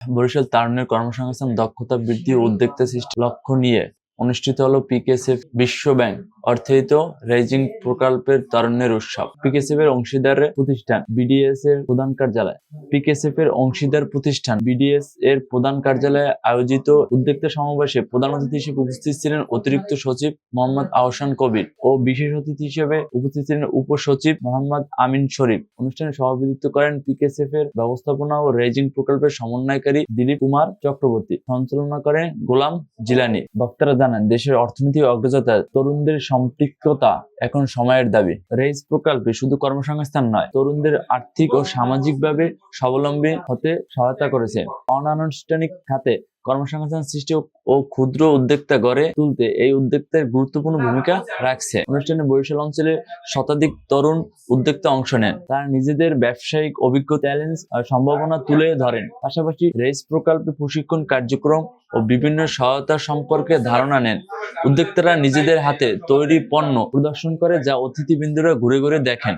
বরিশাল তারুণের কর্মসংস্থান, দক্ষতা বৃদ্ধি ও উদ্যোক্তা সৃষ্টি লক্ষ্য নিয়ে অনুষ্ঠিত হলো পিকেসএফ বিশ্ব ব্যাংক। অর্থায়িত রেজিং প্রকল্পের তরুণের উৎসব। পিকেএসএফ এর অংশীদার প্রতিষ্ঠান বিডিএস এর প্রধান কার্যালয়। পিকেএসএফ এর অংশীদার প্রতিষ্ঠান বিডিএস এর প্রধান কার্যালয়ে আয়োজিত উদ্যোক্তা সমাবেশে প্রধান অতিথি হিসেবে উপস্থিত ছিলেন অতিরিক্ত সচিব মোহাম্মদ আহসান কবির ও বিশেষ অতিথি হিসেবে উপস্থিত ছিলেন উপসচিব মোহাম্মদ আমিন শরীফ। অনুষ্ঠানে সভাপতিত্ব করেন পিকেএসএফ এর ব্যবস্থাপনা ও রেজিং প্রকল্পের সমন্বয়কারী দিলীপ কুমার চক্রবর্তী। সঞ্চালনা করেন গোলাম জিলানি। বক্তারা জানান, দেশের অর্থনীতি অগ্রযাত্রা তরুণদের সম্পৃক্ততা এখন সময়ের দাবি। রেইজ প্রকল্পে শুধু কর্মসংস্থান নয়, তরুণদের আর্থিক ও সামাজিকভাবে স্বাবলম্বী হতে সহায়তা করেছে। অনানুষ্ঠানিক খাতে কর্মসংস্থান সৃষ্টি ও- ক্ষুদ্র উদ্যোক্তা গড়ে তুলতে এই উদ্যোক্তার গুরুত্বপূর্ণ ভূমিকা রাখছে। অনুষ্ঠানে বরিশাল অঞ্চলে শতাধিক তরুণ উদ্যোক্তা অংশ নেন। তারা নিজেদের ব্যবসায়িক অভিজ্ঞতা চ্যালেঞ্জ সম্ভাবনা তুলে ধরেন। পাশাপাশি রেস প্রকল্পে প্রশিক্ষণ কার্যক্রম ও বিভিন্ন সহায়তা সম্পর্কে ধারণা নেন। উদ্যোক্তারা নিজেদের হাতে তৈরি পণ্য প্রদর্শন করে যা অতিথিবৃন্দরা ঘুরে ঘুরে দেখেন।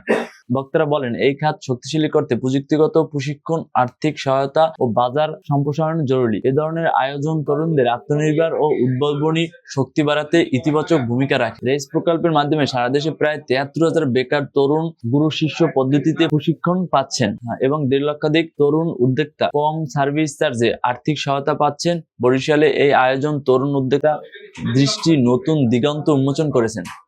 বক্তারা বলেন এই খাত শক্তিশালী করতে প্রযুক্তিগত প্রশিক্ষণ আর্থিক সহায়তা ও বাজার সম্প্রসারণ জরুরি। এ ধরনের আয়োজন তরুণদের আত্মনির্ভর ও উদ্ভাবনী শক্তি বাড়াতে ইতিবাচক ভূমিকা রাখে। রেস প্রকল্পের মাধ্যমে সারা দেশে প্রায় তিয়াত্তর হাজার বেকার তরুণ গুরু শিষ্য পদ্ধতিতে প্রশিক্ষণ পাচ্ছেন হ্যাঁ, এবং দেড় লক্ষাধিক তরুণ উদ্যোক্তা কম সার্ভিস চার্জে আর্থিক সহায়তা পাচ্ছেন। বরিশালে এই আয়োজন তরুণ উদ্যোক্তা দৃষ্টি নতুন দিগন্ত উন্মোচন করেছেন।